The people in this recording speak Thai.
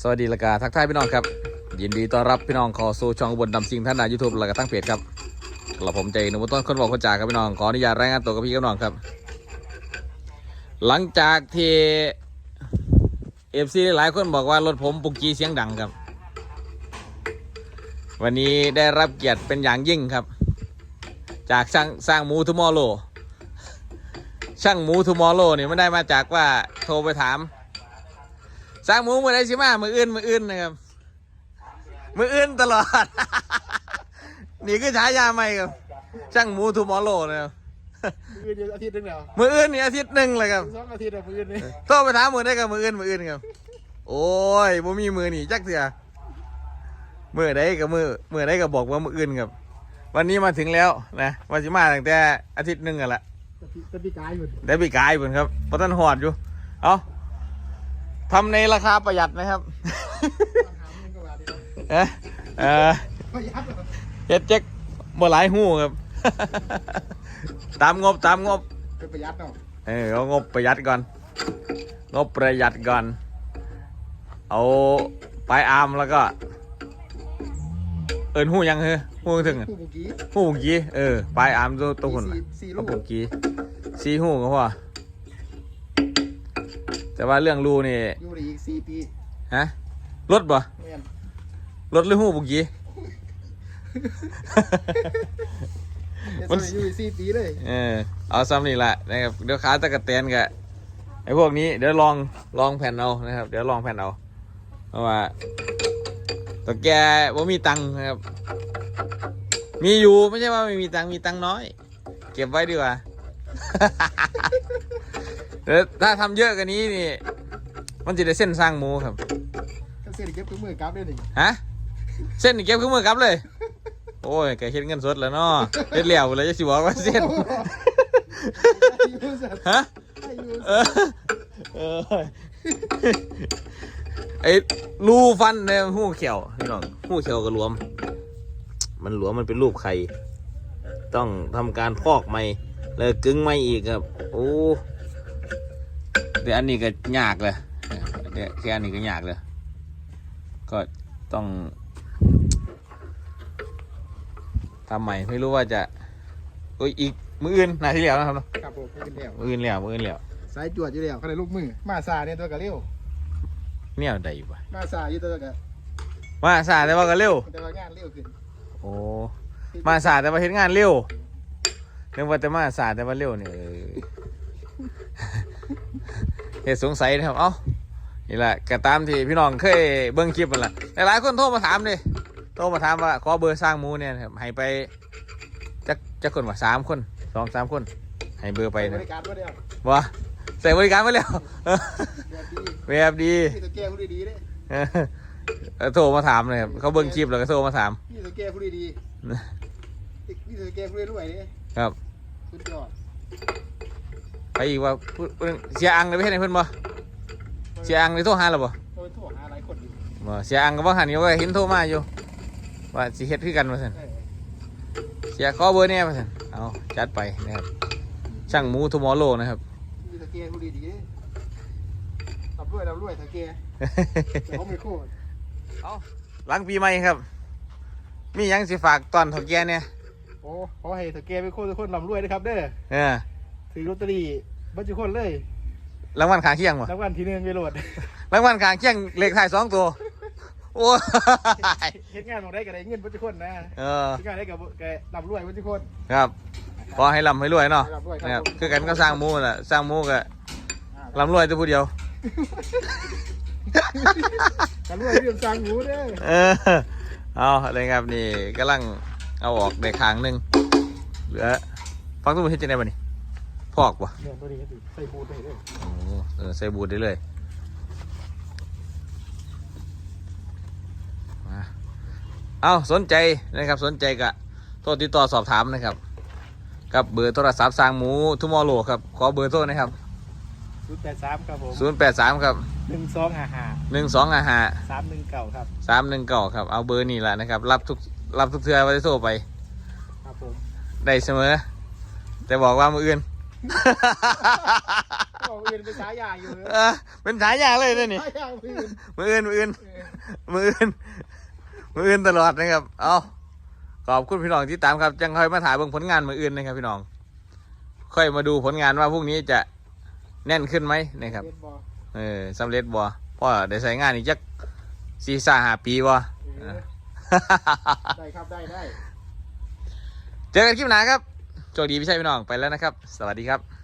สวัสดีละกาทักทายพี่น้องครับ ยินดีต้อนรับพี่น้องขอสู่ช่องบนดำซิงท่านนายูทูบละก็ตั้งเพจครับกระผมใจนุ่มต้นคนบอกคนจากครับพี่น้องขออนุญาตรายงานตัวกับพี่กับน้องครับ หลังจากที่เอฟซีหลายคนบอกว่ารถผมปุกกีเสียงดังครับ วันนี้ได้รับเกียรติเป็นอย่างยิ่งครับ จากช่างสร้างมูทูมอโลช่างมูทูมอโลเนี่ยไม่ได้มาจากว่าโทรไปถาม สร้างหมูมือได้สิมามืออื่นมืออื่นนะครับ มืออื่นตลอด นี่คือฉายาใหม่ครับช่างหมูทูมอโลนะครับมือเดียวอาทิตย์หนึงแล้วมืออื่นนี่อาทิตย์หนึ่งเลยครับสองอาทิตย์แล้วมืออื่นนี่โทรไปถามมือได้กับมืออื่นมืออื่นครับ โอ้ยบ่มีมือนี่จักเถื่อมือได้กับมือมือได้กับบอกว่ามืออื่นครับ วันนี้มาถึงแล้วนะวันสิมาตั้งแต่อาทิตย์หนึ่งกันละจะปีจะปีกายอยู่ได้ปีกายเพิ่นครับเพราะท่านหอดอยู่ เอา ทำในราคาประหยัดนะครับหาเงินก็ว่าดีเอ๊ะเออประหยัดเหรอเฮ็ดเจ๊กบ่หลายหูครับ ตามงบตามงบเป็นประหยัดเนาะเออเอางบประหยัดก่อน งบประหยัดก่อน เอาปลายอาร์มแล้วก็ เอินหูยังเฮ้ยหูถึงอะผู้บุกี้หูบุกี้เออปลายอาร์มตัวตัวหุ่นสี่น่ะสี่ก็ลูกบุกี้ซีหูก็พอ แต่ว่าเรื่องรูนี่อยู่ได้อีกสี่ปีฮะรถบ่แม่นรถหรือหูบุกี้เดี๋ยวมันอยู่อีกสี่ปีเลยเออเอาซ้ำนี่แหละนะครับเดี๋ยวขาตะกะเตนกับไอ้พวกนี้เดี๋ยวลองลองแผ่นเอานะครับ เดี๋ยวลองแผ่นเอาเพราะว่าตัวแกว่ามีตังค์นะครับ มีอยู่ไม่ใช่ว่าไม่มีตังค์มีตังค์น้อย เก็บไว้ดีกว่า เดี๋ยวถ้าทำเยอะกว่านี้นี่ มันจะได้เส้นสร้างหมูครับถ้าเสียเก็บเครื่องมือกลับด้วยนี่ฮะ เส้นนี่เก็บขึ้นมือกลับเลย โอ้ยแกเฮ็ดเงินสดแล้วเนาะเฮ็ดเหลี่ยวเลยจะสิบอกว่าเส้น อายุสัตว์ฮะ อายุเออเออไอ้รูฟันในหูเขียวพี่น้องหูเขียวก็รวม มันหลวมมันเป็นรูปไข่ต้องทำการพอกใหม่ แล้วกึ้งใหม่อีกครับโอ้เดี๋ยวอันนี้ก็ยากเลยเดี๋ยวแค่อันนี้ก็ยากเลยก็ต้องทำใหม่ไม่รู้ว่าจะโอ้ยอีกมืออื่นนาทีเหลียวนะครับเนาะครับผมเป็นแล้วมืออื่นเหลียวมืออื่นเหลียวสายจวดอยู่แล้วก็เลยลูกมือมาซาเนี่ยตัวกับเร็วเนี่ยได้อยู่ปะมาซาอยู่ตัวกับมาสาแต่ว่าก็เร็วแต่ว่างานเร็วขึ้นโอ้มาสาแต่ว่าเห็นงานเร็ว นึกว่าแต่มาสาแต่ว่าเร็วเนี่ยเออเหตุสงสัยนะครับ เอ้า นี่แหละก็ตามที่พี่น้องเคยเบิ่งคลิปมันแหละหลายๆคนโทรมาถามเลยโทรมาถามว่าขอเบอร์สร้างหมูเนี่ยนะครับให้ไปจักจักคนว่าสามคนสองสามคน ให้เบอร์ไปบนะริการบ่ได้เอาว่าใส่บริการไปแล้วแบบดีแบบดีพี่ตัวแก้ผู้ดีๆเด้เออเออโทรมาถามเลยครับเขาเบิ่งคลิปแล้วก็โทรมาถามพี่ตัวแก้ผู้ดีๆพี่ตัวแก้ผู้รวยๆเด้ ครับสุดยอดไปอีกว่าพูดพูดเสียอังเลยไปเห็นไหนเพื่อนบ่เสียอังเลยโทรหาเราบ่โทรโทรหาหลายคนอยู่บ่เสียอังก็บ่หันอยู่ก็เห็นโทรมาอยู่ว่าสิเฮ็ดคือกันว่าซั่นเออเสียขอเบอร์แหน่ว่าซั่นเอาจัดไปนะครับช่างหมูทูมอร์โลนะครับพี่ตัวแก้ผู้ดีๆเด้รับรวยรับรวยตัวแก้แต่เขาไม่โคตรเอาหลังปีใหม่ครับ มีหยังสิฝากตอนเฒ่าแก่เนี่ย โอ้ขอให้ตัวแก้เป็นคนทุกคนร่ำรวยนะครับเด้อเออถือลอตเตอรี่บัจจุคนเลยรางวัลข้างเคียงบ่รางวัลที่หนึ่งไปโหลดรางวัลข้างเคียงเลขท้ายสองตัวโอ้ยเฮ็ดงานของได้ก็ได้เงินบัจจุคนนะเออเฮ็ดงานได้กับแกร่ำรวยบัจจุคนครับขอให้ร่ำให้รวยเนาะร่ำรวยนะครับผมคือกันก็สร้างหมูน่ะสร้างหมูก็ร่ำรวยแต่ผู้เดียวร่ำรวยเรื่องสร้างหมูเด้อเออเอาอะไรครับนี่กำลัง เอาออกในคางหนึ่งเหลือฟังตุ้มเฮ็ดจังไดบ่นี่พอกบ่เนี่ยตัวนี้ก็คือใส่บูทได้เลยโอ้เออใส่บูดได้เลยมาเอาสนใจนะครับสนใจกะโทรติดต่อสอบถามนะครับ กับเบอร์โทรศัพท์สร้างหมูทุมอโลครับ ขอเบอร์โทรนะครับศูนย์แปดสามครับผม083ครับหนึ่งสองห้าห้า1255สามหนึ่งเก่าครับ319ครับเอาเบอร์นี่แหละนะครับ รับทุก รับทุกเทื่อว่าจะโทรไป ครับผมได้เสมอ แต่บอกว่ามืออื่น บอกอื่นเป็นสายยาอยู่เลยเออเป็นฉายาเลยเนี่ยนี่ สายยาอื่นมืออื่นมืออื่นเออมืออื่นมืออื่นตลอดนะครับ เอาขอบคุณพี่น้องที่ตามครับ จังค่อยมาถ่ายเบิ่งผลงานมืออื่นนะครับพี่น้อง ค่อยมาดูผลงานว่าพรุ่งนี้จะแน่นขึ้นไหมนะครับเบสบอลเออสำเร็จบ่พ่อได้ใช้งานอีกจักสี่สาหาปีบ่ เออ ได้ครับได้ได้ เจอกันคลิปหน้าครับโชคดีพี่ชัยพี่น้องไปแล้วนะครับ สวัสดีครับ